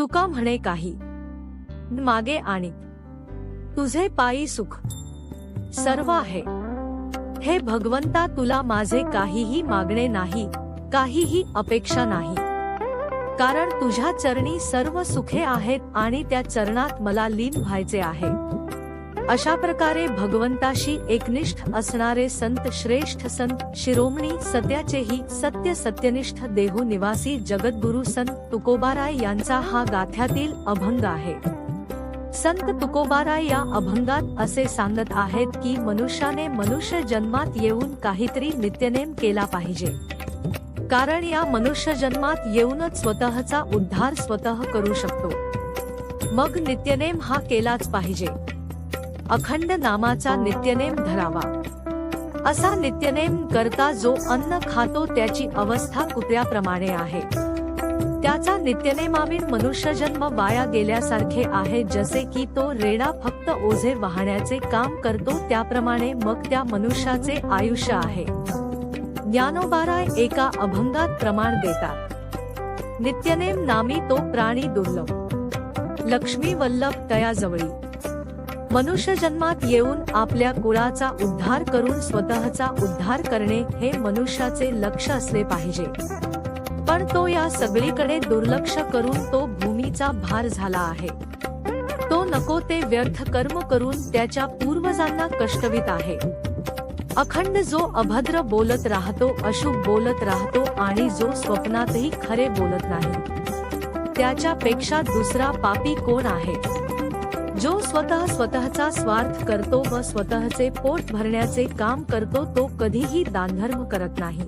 तुका म्हणे काही. मागे आणि. तुझे पायी सुख. सर्व आहे. हे भगवंता तुला माझे काहीही मागणे नाही काहीही अपेक्षा नाही. कारण तुझ्या चरणी सर्व सुखे आहेत आणि त्या चरणात मला लीन व्हायचे आहे. अशा प्रकारे भगवंताशी एकनिष्ठ असणारे संत श्रेष्ठ संत शिरोमणी सत्याचेही सत्य सत्यनिष्ठ देहू निवासी जगद्गुरु संत तुकोबाराय यांचा हा गाथ्यातील अभंग आहे. संत तुकोबाराय या अभंगात असे सांगत आहेत की मनुष्याने मनुष्य जन्मात येऊन काहीतरी नित्यनेम केला पाहिजे. कारण या मनुष्य जन्मात येऊनच स्वतःचा उद्धार स्वतः करू शकतो. मग नित्यनेम हा केलाच पाहिजे. अखंड नामाचा नित्यनेम धरावा. असा नित्यनेम करता जो अन्न खातो त्याची अवस्था कुत्र्याप्रमाणे आहे. त्याचा नित्यनेमाविन मनुष्य जन्म वाया गेल्यासारखे आहे जसे की तो रेडा फक्त ओझे वाहण्याचे काम करतो त्याप्रमाणे मग त्या मनुष्याचे आयुष्य आहे. ज्ञानोबाराय एका अभंगात प्रमाण देतात. नित्यनेम नामी तो प्राणी दुर्लभ. लक्ष्मी वल्लभ तयाजवळी. मनुष्य जन्मात येऊन आपल्या कुळाचा उद्धार करून स्वतःचा उद्धार करणे हे मनुष्याचे लक्ष असले पाहिजे. पण तो या सगळीकडे दुर्लक्ष करून तो भूमीचा भार झाला आहे. तो नको ते व्यर्थ कर्म करून त्याच्या पूर्वजांना कष्टवित आहे. अखंड जो अभद्र बोलत राहतो अशुभ बोलत राहतो आणि जो स्वप्नातही खरे बोलत नाही. त्याच्यापेक्षा दुसरा पापी कोण आहे? जो स्वतः स्वतःचा स्वार्थ करतो व स्वतःचे पोट भरण्याचे काम करतो तो कधीही दानधर्म करत नाही.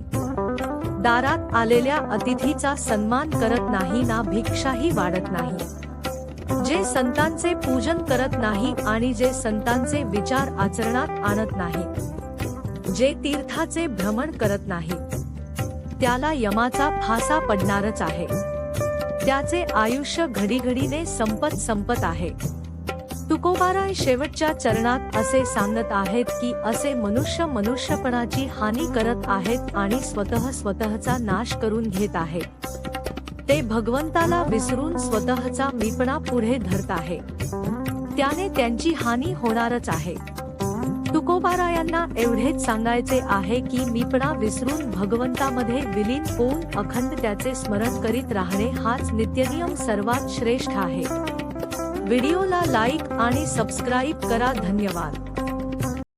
दारात आलेल्या अतिथीचा सन्मान करत नाही ना भिक्षाही वाढत नाही. जे संतांचे पूजन करत नाही आणि जे संतांचे विचार आचरणात आणत नाही जे तीर्थाचे भ्रमण करत नाही त्याला यमाचा फासा पडणारच आहे. त्याचे आयुष्य घडीघडीने संपत संपत आहे. तुकोबाराय शेवटच्या चरणात असे सांगत आहेत की असे मनुष्य मनुष्यपणाची हानी करत आहेत आणि स्वतः स्वतःचा नाश करून घेत आहेत. ते भगवंताला विसरून स्वतःचा मीपणा पुढे धरत आहे. त्याने त्यांची हानी होणारच आहे. तुकोबारायांना एवढेच सांगायचे आहे की मीपणा विसरून भगवंतामध्ये विलीन होऊन अखंड त्याचे स्मरण करीत राहणे हाच नित्यनियम सर्वात श्रेष्ठ आहे. व्हिडिओला लाईक आणि सबस्क्राईब करा. धन्यवाद.